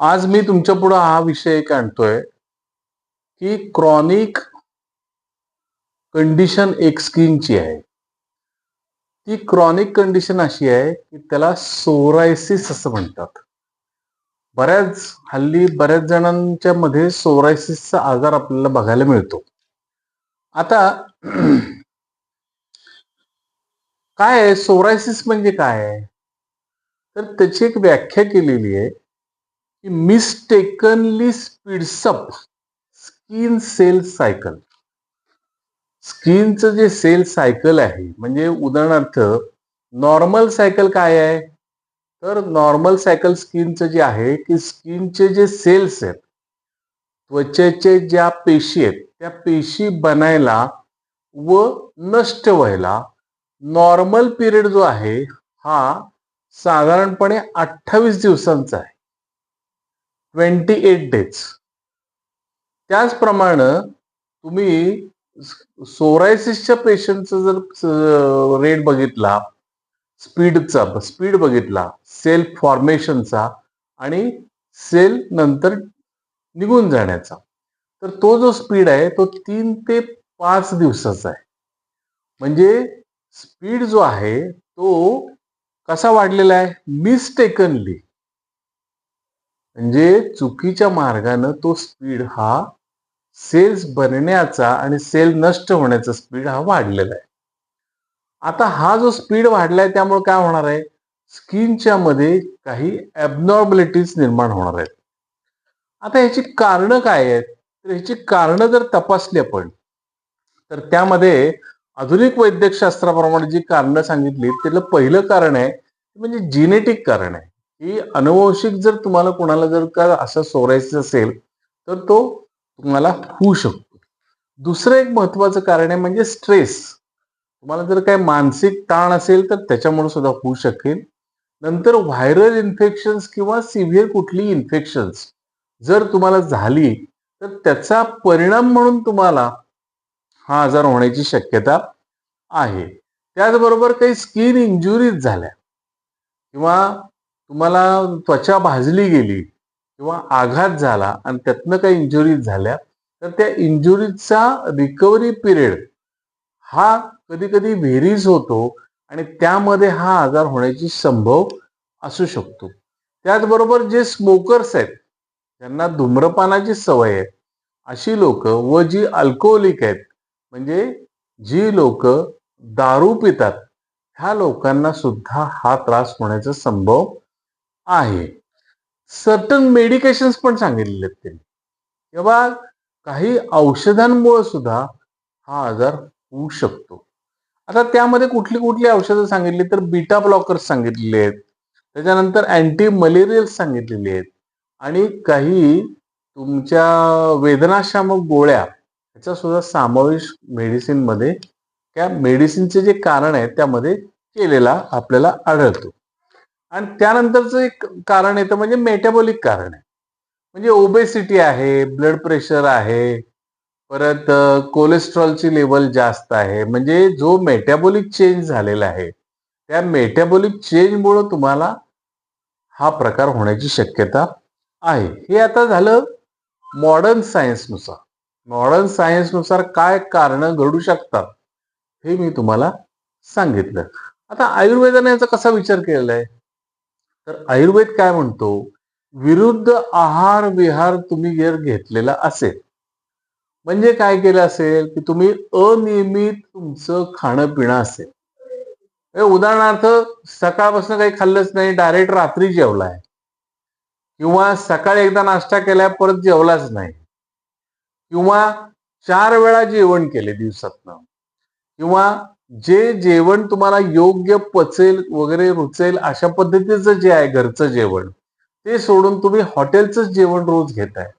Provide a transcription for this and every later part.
आज मी तुमच्यापुढे हा विषय एक आणतोय की क्रॉनिक कंडिशन एक स्किनची आहे. ती क्रॉनिक कंडिशन अशी आहे की त्याला सोरायसिस असं म्हणतात. बऱ्याच हल्ली बऱ्याच जणांच्या मध्ये सोरायसिसचा आजार आपल्याला बघायला मिळतो. आता काय आहे? सोरायसिस म्हणजे काय आहे? तर त्याची एक व्याख्या केलेली आहे. की mistakenly speeds up skin cell cycle स्किनचं जे सेल सायकल आहे म्हणजे उदाहरणार्थ नॉर्मल सायकल काय आहे? तर नॉर्मल सायकल स्किनचं जे आहे की स्किनचे जे सेल्स आहेत त्वचेचे ज्या पेशी आहेत त्या पेशी बनायला व नष्ट व्हायला नॉर्मल पिरियड जो आहे हा साधारणपणे अठ्ठावीस दिवसांचा आहे. ट्वेंटी एट डेज त्याचप्रमाणे तुम्ही सोरायसिसच्या पेशंटचा जर रेट बघितला स्पीडचा स्पीड बघितला सेल फॉर्मेशनचा आणि सेल नंतर निघून जाण्याचा. तर तो जो स्पीड आहे तो तीन ते पाच दिवसाचा आहे. म्हणजे स्पीड जो आहे तो कसा वाढलेला आहे? मिस्टेकनली म्हणजे चुकीच्या मार्गानं तो स्पीड हा सेल्स बनण्याचा आणि सेल नष्ट होण्याचा स्पीड हा वाढलेला आहे. आता हा जो स्पीड वाढलाय त्यामुळे काय होणार आहे? स्किनच्या मध्ये काही ॲबनॉर्मॅलिटीज निर्माण होणार आहेत. आता ह्याची कारणं काय आहेत? तर ह्याची कारणं जर तपासली आपण तर त्यामध्ये आधुनिक वैद्यकशास्त्राप्रमाणे जी कारणं सांगितली त्याला पहिलं कारण आहे म्हणजे जिनेटिक कारण आहे. की अनुवंशिक जर तुम्हाला कोणाला जर का असं सोरायचं असेल तर तो तुम्हाला होऊ शकतो. दुसरं एक महत्वाचं कारण आहे म्हणजे स्ट्रेस तुम्हाला जर काही मानसिक ताण असेल तर त्याच्यामुळे सुद्धा होऊ शकेल. नंतर व्हायरल इन्फेक्शन्स किंवा सिव्हिअर कुठली इन्फेक्शन्स जर तुम्हाला झाली तर त्याचा परिणाम म्हणून तुम्हाला हा आजार होण्याची शक्यता आहे. त्याचबरोबर काही स्किन इंजुरीज झाल्या किंवा तुम्हाला त्वचा भाजली गेली किंवा आघात झाला आणि त्यातनं काही इंजुरीज झाल्या तर त्या इंजुरीचा रिकव्हरी पिरियड हा कधी कधी व्हेरीज होतो आणि त्यामध्ये हा आजार होण्याची संभव असू शकतो. त्याचबरोबर जे स्मोकर्स आहेत ज्यांना धूम्रपानाची सवय आहे अशी लोक व जी अल्कोहोलिक आहेत म्हणजे जी लोक दारू पितात ह्या लोकांना सुद्धा हा त्रास होण्याचा संभव आहे. सर्टन मेडिकेशन्स पण सांगितलेले आहेत त्यांनी किंवा काही औषधांमुळे सुद्धा हा आजार होऊ शकतो. आता त्यामध्ये कुठली कुठली औषधं सांगितली तर बीटा ब्लॉकर्स सांगितलेले आहेत त्याच्यानंतर अँटी मलेरियल सांगितलेले आहेत आणि काही तुमच्या वेदनाशामक गोळ्या याचा सुद्धा समावेश मेडिसिनमध्ये त्या मेडिसिनचे जे कारण आहे त्यामध्ये केलेला आपल्याला आढळतो. आणि त्यानंतरचं एक कारण येतं म्हणजे मेटाबॉलिक कारण आहे. म्हणजे ओबेसिटी आहे ब्लड प्रेशर आहे परत कोलेस्ट्रॉलची लेवल जास्त आहे. म्हणजे जो मेटाबॉलिक चेंज झालेला आहे त्या मेटाबॉलिक चेंजमुळं तुम्हाला हा प्रकार होण्याची शक्यता आहे. हे आता झालं मॉडर्न सायन्सनुसार मॉडर्न सायन्सनुसार काय कारणं घडू शकतात हे मी तुम्हाला सांगितलं. आता आयुर्वेदाने याचा कसा विचार केलेला आहे? तर आयुर्वेद काय म्हणतो? विरुद्ध आहार विहार तुम्ही जर घेतलेला असेल म्हणजे काय केलं असेल की तुम्ही अनियमित तुमचं खाणं पिणं असेल. उदाहरणार्थ सकाळपासून काही खाल्लंच नाही डायरेक्ट रात्री जेवलाय. किंवा सकाळी एकदा नाश्ता केलाय परत जेवलाच नाही. किंवा चार वेळा जेवण केले दिवसातनं. किंवा जे जेवण तुम्हाला योग्य पचेल वगैरे रुचेल अशा पद्धतीचं जे आहे घरचं जेवण ते सोडून तुम्ही हॉटेलचंच जेवण रोज घेताय.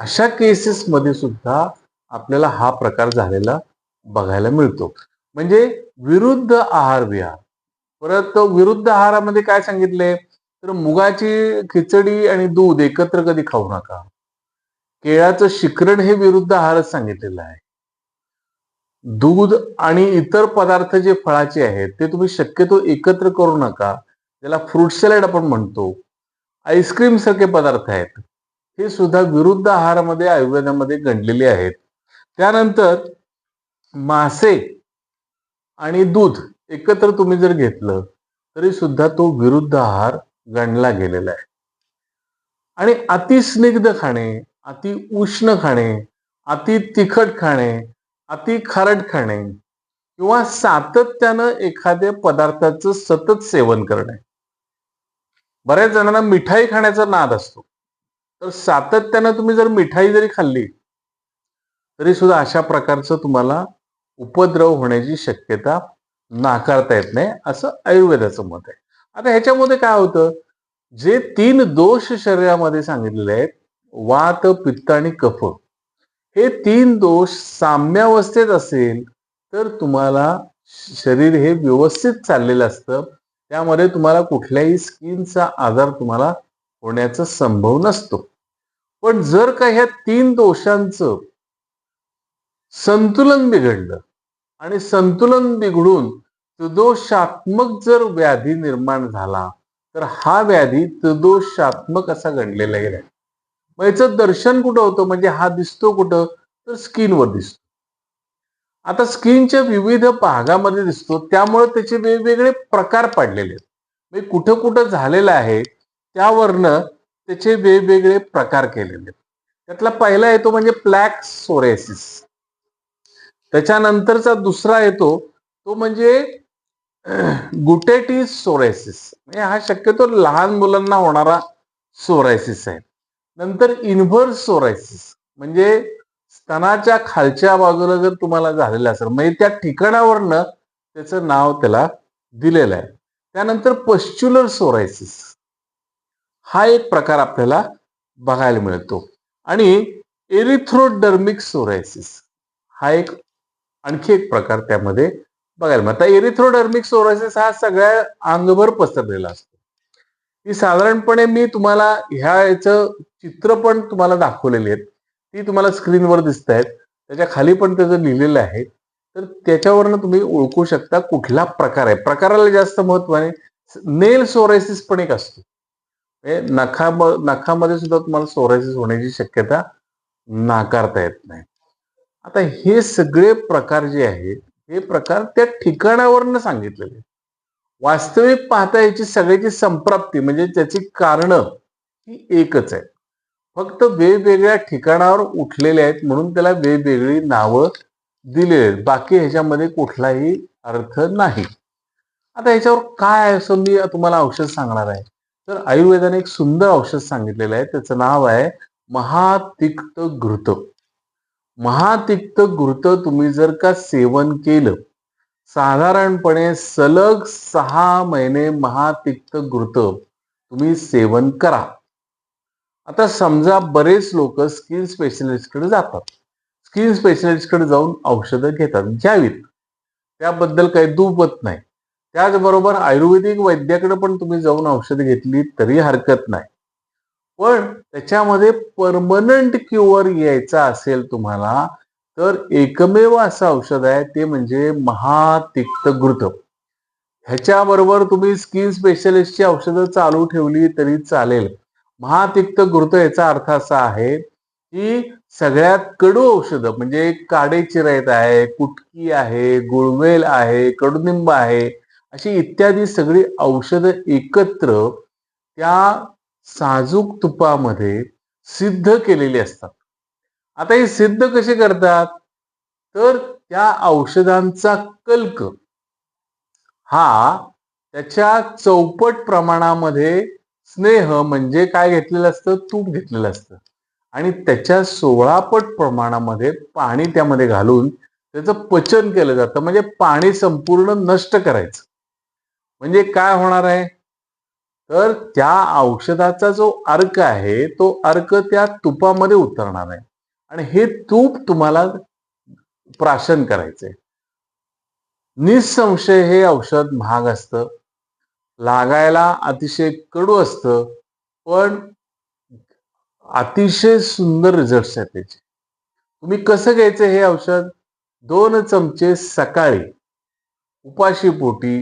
अशा केसेसमध्ये सुद्धा आपल्याला हा प्रकार झालेला बघायला मिळतो. म्हणजे विरुद्ध आहार विहार परत विरुद्ध आहारामध्ये काय सांगितले? तर मुगाची खिचडी आणि दूध एकत्र कधी खाऊ नका. केळाचं शिकरण हे विरुद्ध आहारच सांगितलेलं आहे. दूध आणि इतर पदार्थ जे फळाचे आहेत ते तुम्ही शक्यतो एकत्र करू नका. त्याला फ्रूट सॅलड आपण म्हणतो. आईस्क्रीम सारखे पदार्थ आहेत. हे सुद्धा विरुद्ध आहारामध्ये आयुर्वेदामध्ये गणलेले आहेत. त्यानंतर मासे आणि दूध एकत्र तुम्ही जर घेतलं तरी सुद्धा तो विरुद्ध आहार गणला गेलेला आहे. आणि अतिस्निग्ध खाणे अति उष्ण खाणे अति तिखट खाणे अति खारट खाणे किंवा सातत्यानं एखाद्या पदार्थाचं सतत सेवन करणे. बऱ्याच जणांना मिठाई खाण्याचा नाद असतो. तर सातत्यानं तुम्ही जर मिठाई जरी खाल्ली तरी सुद्धा अशा प्रकारचं तुम्हाला उपद्रव होण्याची शक्यता नाकारता येत नाही असं आयुर्वेदाचं मत आहे. आता ह्याच्यामध्ये काय होतं? जे तीन दोष शरीरामध्ये सांगितलेले आहेत वात पित्त आणि कफ. हे तीन दोष साम्यावस्थेत असेल तर तुम्हाला शरीर हे व्यवस्थित चाललेलं असतं. त्यामध्ये तुम्हाला कुठल्याही स्किनचा आजार तुम्हाला होण्याचा संभव नसतो. पण जर का ह्या तीन दोषांचं संतुलन बिघडलं आणि संतुलन बिघडून त्रिदोषात्मक जर व्याधी निर्माण झाला तर हा व्याधी त्रिदोषात्मक असा गणलेला गेला मग याचं दर्शन कुठं होतं? म्हणजे हा दिसतो कुठं? तर स्किनवर दिसतो. आता स्किनच्या विविध भागामध्ये दिसतो. त्यामुळे त्याचे वेगवेगळे प्रकार पडलेले आहेत. म्हणजे कुठं कुठं झालेलं आहे त्यावरनं त्याचे वेगवेगळे प्रकार केलेले आहेत. त्यातला पहिला येतो म्हणजे प्लॅक सोरेसिस. त्याच्यानंतरचा दुसरा येतो तो म्हणजे गुटेटिस सोरायसिस म्हणजे हा शक्यतो लहान मुलांना होणारा सोरायसिस आहे. नंतर इन्व्हर्स सोरायसिस म्हणजे स्तनाच्या खालच्या बाजूला जर तुम्हाला झालेलं असेल म्हणजे त्या ठिकाणावरनं त्याचं नाव त्याला दिलेलं आहे. त्यानंतर पश्च्युलर सोरायसिस हा एक प्रकार आपल्याला बघायला मिळतो. आणि एरिथ्रोडर्मिक सोरायसिस हा एक आणखी एक प्रकार त्यामध्ये बघायला आता एरिथ्रोडर्मिक सोरायसिस हा सगळ्या अंगभर पसरलेला असतो. ही साधारणपणे मी तुम्हाला ह्या याचं चित्र पण तुम्हाला दाखवलेली आहेत. ती तुम्हाला स्क्रीनवर दिसत आहेत त्याच्याखाली पण त्याचं लिहिलेलं आहे तर त्याच्यावरनं तुम्ही ओळखू शकता कुठला प्रकार आहे. प्रकाराला जास्त महत्वाने नेल सोरायसिस पण एक असतो. म्हणजे नखा नखामध्ये सुद्धा तुम्हाला सोरायसिस होण्याची शक्यता नाकारता येत नाही. आता हे सगळे प्रकार जे आहेत हे प्रकार त्या ठिकाणावरनं सांगितलेले वास्तविक पाहता याची सगळ्याची संप्राप्ती म्हणजे त्याची कारण ही एकच आहे फक्त वेगवेगळ्या ठिकाणावर उठलेले आहेत म्हणून त्याला वेगवेगळी नावं दिलेली आहेत. बाकी ह्याच्यामध्ये कुठलाही अर्थ नाही. आता ह्याच्यावर काय असं मी तुम्हाला औषध सांगणार आहे? तर आयुर्वेदाने एक सुंदर औषध सांगितलेलं आहे. त्याचं नाव आहे महातिक्त घृत. महातिक्त घृत तुम्ही जर का सेवन केलं साधारणपणे सलग सहा महिने महातिक्त घृत तुम्ही सेवन करा. आता समजा बरेच लोक स्किन स्पेशलिस्टकडे जातात. स्किन स्पेशलिस्टकडे जाऊन औषधं घेतात घ्यावीत. त्याबद्दल काही दुपत नाही. त्याचबरोबर आयुर्वेदिक वैद्याकडे पण तुम्ही जाऊन औषधं घेतली तरी हरकत नाही. पण त्याच्यामध्ये परमनंट क्युअर यायचा असेल तुम्हाला तर एकमेव असं औषध आहे ते म्हणजे महातिक्त घृत. ह्याच्याबरोबर तुम्ही स्किन स्पेशलिस्टची औषधं चालू ठेवली तरी चालेल. महातिक्त घृत याचा अर्थ असा आहे की सगळ्यात कडू औषधं म्हणजे काडे चिरायत आहे कुटकी आहे गुळवेल आहे कडुनिंब आहे अशी इत्यादी सगळी औषधं एकत्र त्या साजूक तुपामध्ये सिद्ध केलेली असतात. आता हे सिद्ध कसे करतात? तर त्या औषधांचा कल्क हा त्याच्या चौपट प्रमाणामध्ये स्नेह म्हणजे काय घेतलेलं असतं? तूप घेतलेलं असतं. आणि त्याच्या सोळापट प्रमाणामध्ये पाणी त्यामध्ये घालून त्याचं पचन केलं जातं. म्हणजे पाणी संपूर्ण नष्ट करायचं. म्हणजे काय होणार आहे? तर त्या औषधाचा जो अर्क आहे तो अर्क त्या तुपामध्ये उतरणार आहे. आणि हे तूप तुम्हाला प्राशन करायचंय. निसंशय हे औषध महाग असतं. लागायला अतिशय कडू असतं पण अतिशय सुंदर रिझल्ट आहेत त्याचे. तुम्ही कसं घ्यायचं हे औषध? दोन चमचे सकाळी उपाशी पोटी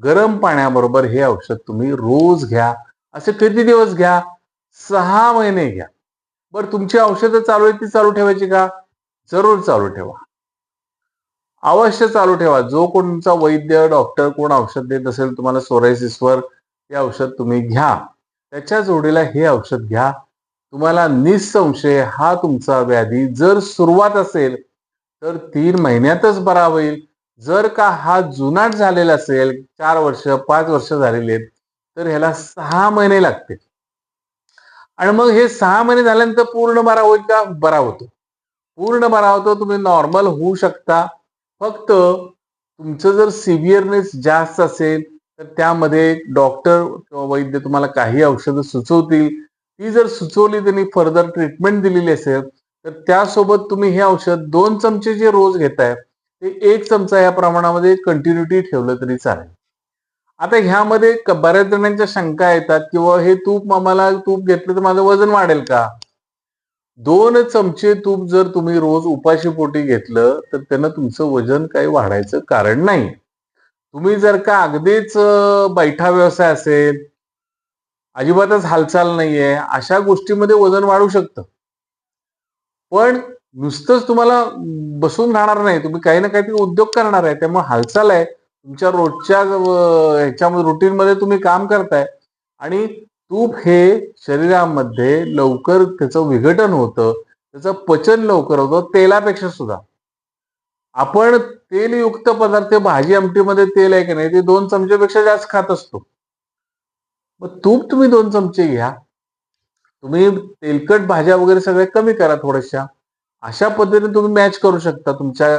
गरम पाण्याबरोबर हे औषध तुम्ही रोज घ्या असे किती दिवस घ्या सहा महिने घ्या. बरं तुमची औषधं चालू आहेत ती चालू ठेवायची का? जरूर चालू ठेवा. अवश्य चालू ठेवा. जो कोणचा वैद्य डॉक्टर कोण औषध देत असेल तुम्हाला सोरायसिसवर हे औषध तुम्ही घ्या. त्याच्या जोडीला हे औषध घ्या. तुम्हाला निसंशय हा तुमचा व्याधी जर सुरुवात असेल तर तीन महिन्यातच बरा होईल. जर का हा जुनाट झालेला असेल चार वर्ष पाच वर्ष झालेले आहेत तर ह्याला सहा महिने लागतील. आणि मग हे सहा महिने झाल्यानंतर पूर्ण बरा होईल का? बरा होतो. पूर्ण बरा होतो तुम्ही नॉर्मल होऊ शकता. फक्त तुमचं जर सिव्हिअरनेस जास्त असेल तर त्यामध्ये डॉक्टर किंवा वैद्य तुम्हाला काही औषधं सुचवतील. ती जर सुचवली त्यांनी फर्दर ट्रीटमेंट दिलेली असेल तर त्यासोबत तुम्ही हे औषध दोन चमचे जे रोज घेताय ते एक चमचा या प्रमाणामध्ये कंटिन्युटी ठेवलं तरी चालेल. आता ह्यामध्ये बऱ्याच जणांच्या शंका येतात किंवा हे तूप आम्हाला तूप घेतलं तर माझं वजन वाढेल का? दोन चमचे तूप जर तुम्ही रोज उपाशी पोटी घेतलं तर त्यानं तुमचं वजन काही वाढायचं कारण नाही. तुम्ही जर का अगदीच बैठा व्यवसाय असेल अजिबातच हालचाल नाहीये अशा गोष्टीमध्ये वजन वाढू शकतं. पण नुसतंच तुम्हाला बसून राहणार नाही तुम्ही काही ना काहीतरी उद्योग करणार आहे त्यामुळे हालचाल आहे. तुमच्या रोजच्या ह्याच्या ह्याच्यामध्ये रुटीनमध्ये तुम्ही काम करताय. आणि तूप हे शरीरामध्ये लवकर त्याचं विघटन होतं त्याचं पचन लवकर होतं तेलापेक्षा सुद्धा. आपण तेलयुक्त पदार्थ भाजी आमटीमध्ये तेल आहे की नाही ते दोन चमचेपेक्षा जास्त खात असतो. मग तूप तुम्ही दोन चमचे घ्या. तुम्ही तेलकट भाज्या वगैरे सगळ्या कमी करा थोड्याशा. अशा पद्धतीने तुम्ही मॅच करू शकता तुमच्या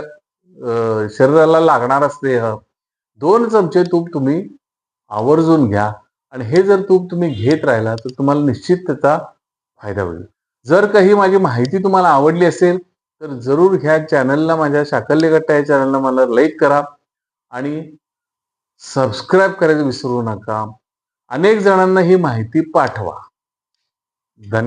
शरीराला लागणार असते दोन चमचे तूप तुम्ही आवर्जून घ्या. आणि हे जर तूप तुम्ही घेत राहिला तर तुम्हाला निश्चित त्याचा फायदा होईल. जर काही माझी माहिती तुम्हाला आवडली असेल तर जरूर ह्या चॅनलला माझ्या शाकल्य गट्टा या चॅनलला मला लाईक करा आणि सबस्क्राईब करायला विसरू नका. अनेक जणांना ही माहिती पाठवा. धन्यवाद